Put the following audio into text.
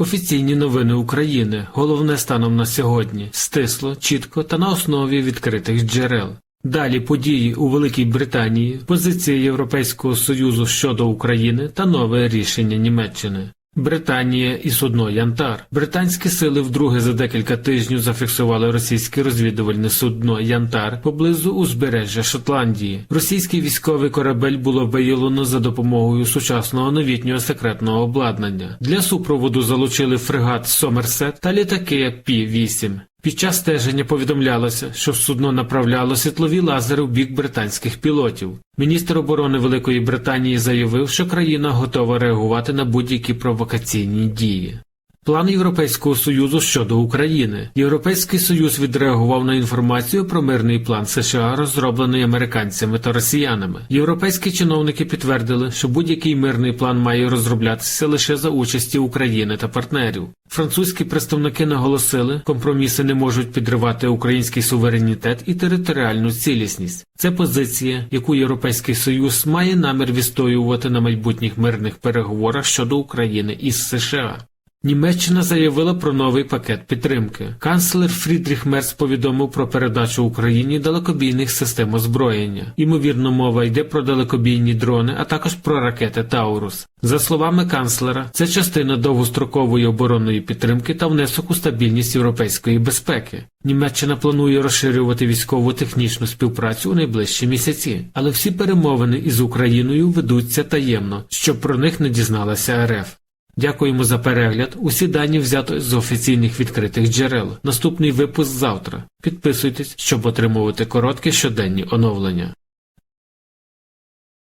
Офіційні новини України. Головне станом на сьогодні. Стисло, чітко та на основі відкритих джерел. Далі події у Великій Британії, позиції Європейського Союзу щодо України та нове рішення Німеччини. Британія і судно Янтар. Британські сили вдруге за декілька тижнів зафіксували російське розвідувальне судно Янтар поблизу узбережжя Шотландії. Російський військовий корабель було виявлено за допомогою сучасного новітнього секретного обладнання. Для супроводу залучили фрегат Сомерсет та літаки Пі-8. Під час стеження повідомлялося, що судно направляло світлові лазери в бік британських пілотів. Міністр оборони Великої Британії заявив, що країна готова реагувати на будь-які провокаційні дії. План Європейського Союзу щодо України. Європейський Союз відреагував на інформацію про мирний план США, розроблений американцями та росіянами. Європейські чиновники підтвердили, що будь-який мирний план має розроблятися лише за участі України та партнерів. Французькі представники наголосили, компроміси не можуть підривати український суверенітет і територіальну цілісність. Це позиція, яку Європейський Союз має намір відстоювати на майбутніх мирних переговорах щодо України із США. Німеччина заявила про новий пакет підтримки. Канцлер Фрідріх Мерц повідомив про передачу Україні далекобійних систем озброєння. Ймовірно, мова йде про далекобійні дрони, а також про ракети Таурус. За словами канцлера, це частина довгострокової оборонної підтримки та внесок у стабільність європейської безпеки. Німеччина планує розширювати військову технічну співпрацю у найближчі місяці, але всі перемовини із Україною ведуться таємно, щоб про них не дізналася РФ. Дякуємо за перегляд. Усі дані взято з офіційних відкритих джерел. Наступний випуск завтра. Підписуйтесь, щоб отримувати короткі щоденні оновлення.